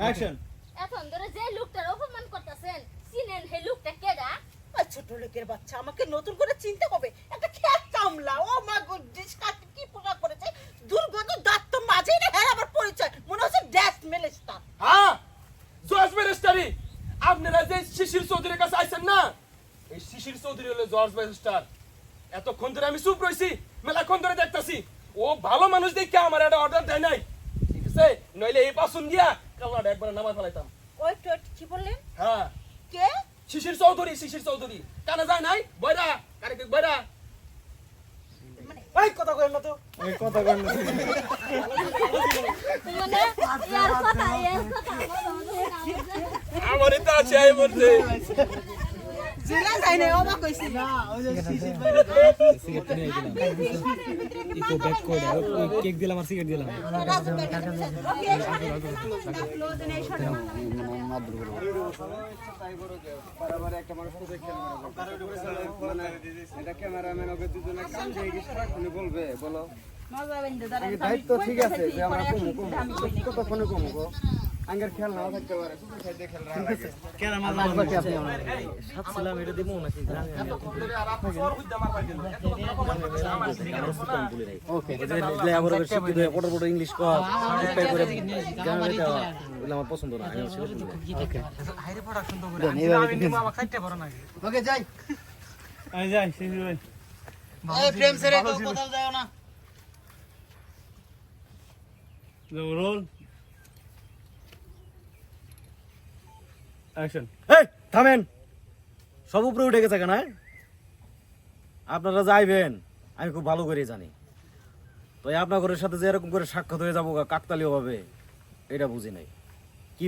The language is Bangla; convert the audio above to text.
অ্যাকশন এখন ধরে যে লোকটার অপমান করতেছেন চিনেন হে লোকটা কেডা? ছোট লোকের বাচ্চা আমাকে নতুন করে চিনতে হবে। একটা খেত কামলা ও মা গুডিস কাকে কি পোশাক করেছে? দুর্গন্ধ দাঁত তো মাঝেই না হ্যাঁ আমার পরিচয়। মনে হচ্ছে ড্যাশ মেলেস্টার। হ্যাঁ জর্জ ব্যারিস্টারি আপনারা যে শিশির চৌধুরীর কাছে আইছেন না এই শিশির চৌধুরী হলো জর্জ ব্যারিস্টার এতক্ষণ ধরে আমি চুপ রইছি মেলাক্ষণ ধরে দেখতাছি। ও ভালো মানুষ দেখে আমার একটা অর্ডার দেয় নাই। ঠিক আছে? নইলে এই পাসুন দিয়া কালাটা একবার নামাজ ফেলাইতাম। ওই তো কি বললেন? হ্যাঁ। কে? শিশির চৌধুরী শিশির চৌধুরী। কানে যায় নাই? বয়রা কারে বয়রা ওই কথা কইেন না তো। এই কথা কইেন না মানে ইয়ার কথা ইয়ার কথা। আমার তো আছে এই বলতে জেলা যায় না অবাক হইছি ইকো ব্যাক করে ওই কেক দিলাম আর সিগারেট দিলাম। ক্যামেরাম্যান ওকে দুজনে কাম দিয়ে গিয়ে সারাক্ষণ বলবে বলো মজা বেঁধে দাঁড়ান আগে দায়িত্ব ঠিক আছে যে আমরা কমু কমু। কতক্ষণে কমু গো? আঙ্গের খেয়াল নাও থাকতে পারে। শুধু খাইতে খেয়াল রাখা কেন আমার সাতছিলাম এটা দিব নাকি? ওকে। এগুলো আবার শিক্ষিত হয়ে পড়া পড়া ইংলিশ কর উপায় করে গ্রামে যেতে হয় আমার পছন্দ না আমি সেটা শুনব ওকে ওকে যাই। আমি যাই শিশু ভাই এই প্রেম ছেড়ে তো কোথাও যাও না। রোল। অ্যাকশন এই, থামেন। সব উপরে উঠে গেছে কেন আপনারা যাইবেন, আমি খুব ভালো করে জানি। তো আপনার ঘরের সাথে যে এরকম করে সাক্ষাৎ হয়ে যাব কাকতালিও হবে এটা বুঝি নাই।